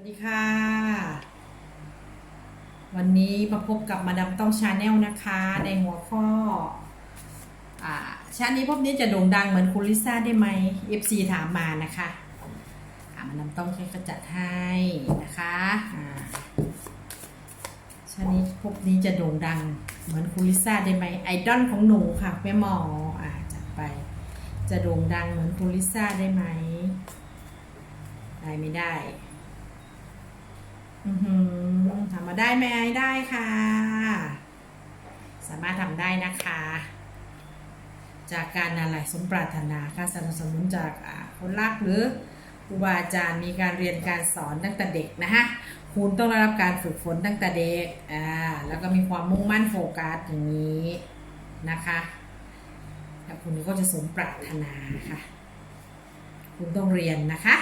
วัสดีค่ะ วันนี้มาพบกับมาดามต้องชาแนลนะคะ ในหัวข้ออ่าชาตินี้พบนี้จะโด่งดังเหมือนคุณลิซ่าได้ไหม FC ถามมานะคะอ่ามาดามต้องช่วยกระจัดให้นะคะอ่าชาตินี้พบนี้จะโด่งดังเหมือนคุณลิซ่าได้ไหมไอดอลของหนูค่ะแม่หมออ่าจัดไป จะโด่งดังเหมือนคุณลิซ่าได้ไหมได้ไม่ได้ ทำมาได้ไหมได้ค่ะ สามารถทำได้นะคะ จากการอะไรสมปรารถนาการสนับสนุนจากอาคนรักหรือครูบาอาจารย์มีการเรียนการสอนตั้งแต่เด็กนะคะคุณต้องได้รับการฝึกฝนตั้งแต่เด็กอ่าแล้วก็มีความมุ่งมั่นโฟกัสอย่างนี้นะคะแล้วคุณก็จะสมปรารถนาค่ะ คุณต้องเรียนนะคะ